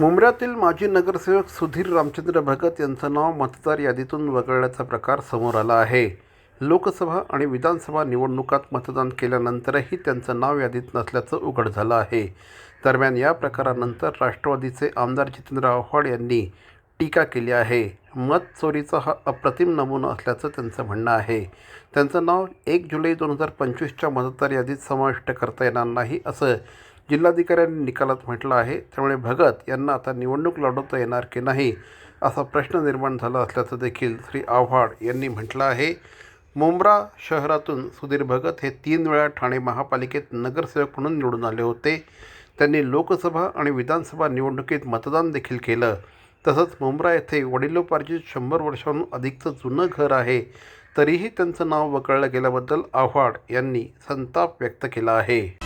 मुंब्र्यातील माजी नगरसेवक सुधीर रामचंद्र भगत यांचं नाव मतदार यादीतून वगळल्याचा प्रकार समोर आला आहे. लोकसभा आणि विधानसभा निवडणुकात मतदान केल्यानंतरही त्यांचं नाव यादीत नसल्याचं उघड झालं आहे. दरम्यान या प्रकारानंतर राष्ट्रवादीचे आमदार जितेंद्र आव्हाड यांनी टीका केली आहे. मत चोरीचा हा अप्रतिम नमुना असल्याचं त्यांचं म्हणणं आहे. त्यांचं नाव एक जुलै दोन हजार पंचवीसच्या मतदार यादीत समाविष्ट करता येणार नाही असं जिल्हाधिकाऱ्यांनी निकालात म्हटलं आहे. त्यामुळे भगत यांना आता निवडणूक लढवता येणार की नाही असा प्रश्न निर्माण झाला असल्याचं देखील श्री आव्हाड यांनी म्हटलं आहे. मुंब्रा शहरातून सुधीर भगत हे तीन वेळा ठाणे महापालिकेत नगरसेवक म्हणून निवडून आले होते. त्यांनी लोकसभा आणि विधानसभा निवडणुकीत मतदान देखील केलं. तसंच मुंब्रा येथे वडिलोपार्जित शंभर वर्षांहून अधिकचं जुनं घर आहे. तरीही त्यांचं नाव वगळलं गेल्याबद्दल आव्हाड यांनी संताप व्यक्त केला आहे.